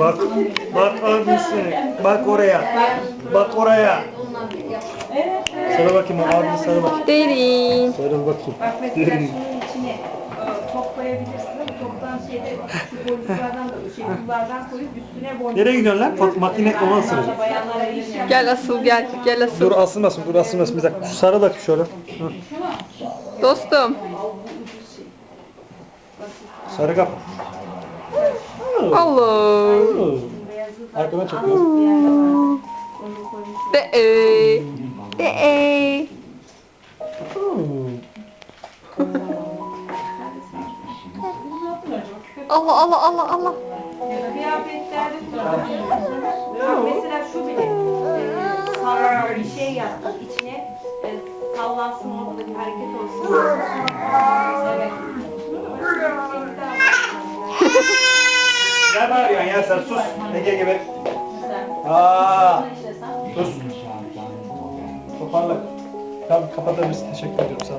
Bak, bak abisi. Bak oraya. Bak oraya. Sarı bakayım o abini sarı bak. Derin. Sarı bakayım. Bak mesela şunun içine e, top koyabilirsin ama toptan şeyde şu boncuklardan da şey bunlardan koyup üstüne boncuk. Nereye gidiyorsun lan? Bak makine ona yap. Gel asıl gel. Gel asıl. Dur asılmasın, dur asılmasın. Bir dakika. Şu sarı da şöyle. Hı. Dostum. Sarı kapı. Allah. Arkadan çekiyoruz. De e. De e. Allah Allah Allah Allah. Kıyafetlerde mesela şu bile e, sallanan bir şey yaptık içine e, sallansın orada da bir hareket olsun. Ne bağırıyorsun ya sen sus. Ege gibi. Aa, sus. Toparla. Tamam kapatabilirsin. Teşekkür ederim. Sağ ol.